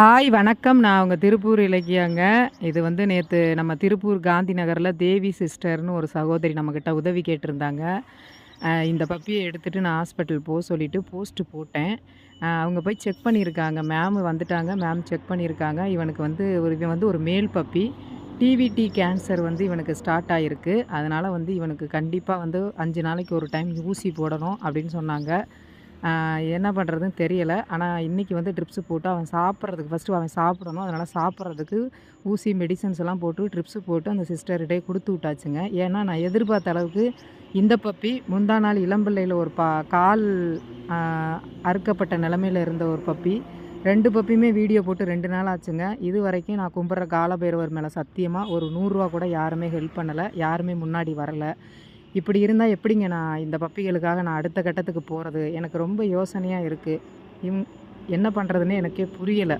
Hi வணக்கம். நான் உங்கள் திருப்பூர் இலக்கியாங்க. இது வந்து நேற்று நம்ம திருப்பூர் காந்தி நகரில் தேவி சிஸ்டர்னு ஒரு சகோதரி நம்மக்கிட்ட உதவி கேட்டிருந்தாங்க. இந்த பப்பியை எடுத்துகிட்டு நான் ஹாஸ்பிட்டல் போக சொல்லிவிட்டு போஸ்ட்டு போட்டேன். அவங்க போய் செக் பண்ணியிருக்காங்க. மேம் வந்துட்டாங்க. மேம் செக் பண்ணியிருக்காங்க. இவனுக்கு வந்து ஒரு இவன் வந்து ஒரு மேல் பப்பி. டிவிடி கேன்சர் வந்து இவனுக்கு ஸ்டார்ட் ஆகிருக்கு அதனால் வந்து இவனுக்கு கண்டிப்பாக வந்து அஞ்சு நாளைக்கு ஒரு டைம் ஊசி போடணும் அப்படின்னு சொன்னாங்க. என்ன பண்ணுறதுன்னு தெரியலை. ஆனால் இன்றைக்கி வந்து ட்ரிப்ஸு போட்டு அவன் சாப்பிட்றதுக்கு ஃபஸ்ட்டு அவன் சாப்பிடணும். அதனால் சாப்பிட்றதுக்கு ஊசி மெடிசன்ஸ் எல்லாம் போட்டு ட்ரிப்ஸு போட்டு அந்த சிஸ்டர்கிட்டே கொடுத்து விட்டாச்சுங்க. ஏன்னா நான் எதிர்பார்த்த அளவுக்கு இந்த பப்பி முந்தா நாள் இளம்பிள்ளையில் ஒரு பா கால் அறுக்கப்பட்ட நிலமையில இருந்த ஒரு பப்பி ரெண்டு பப்பியுமே வீடியோ போட்டு ரெண்டு நாள் ஆச்சுங்க. இது வரைக்கும் நான் கும்பிட்ற காலபைரவர் மேலே சத்தியமாக ஒரு நூறுரூவா கூட யாருமே ஹெல்ப் பண்ணலை. யாருமே முன்னாடி வரலை. இப்படி இருந்தால் எப்படிங்க நான் இந்த பப்பிகளுக்காக நான் அடுத்த கட்டத்துக்கு போகிறது எனக்கு ரொம்ப யோசனையாக இருக்குது இவ் என்ன பண்ணுறதுன்னு எனக்கே புரியலை.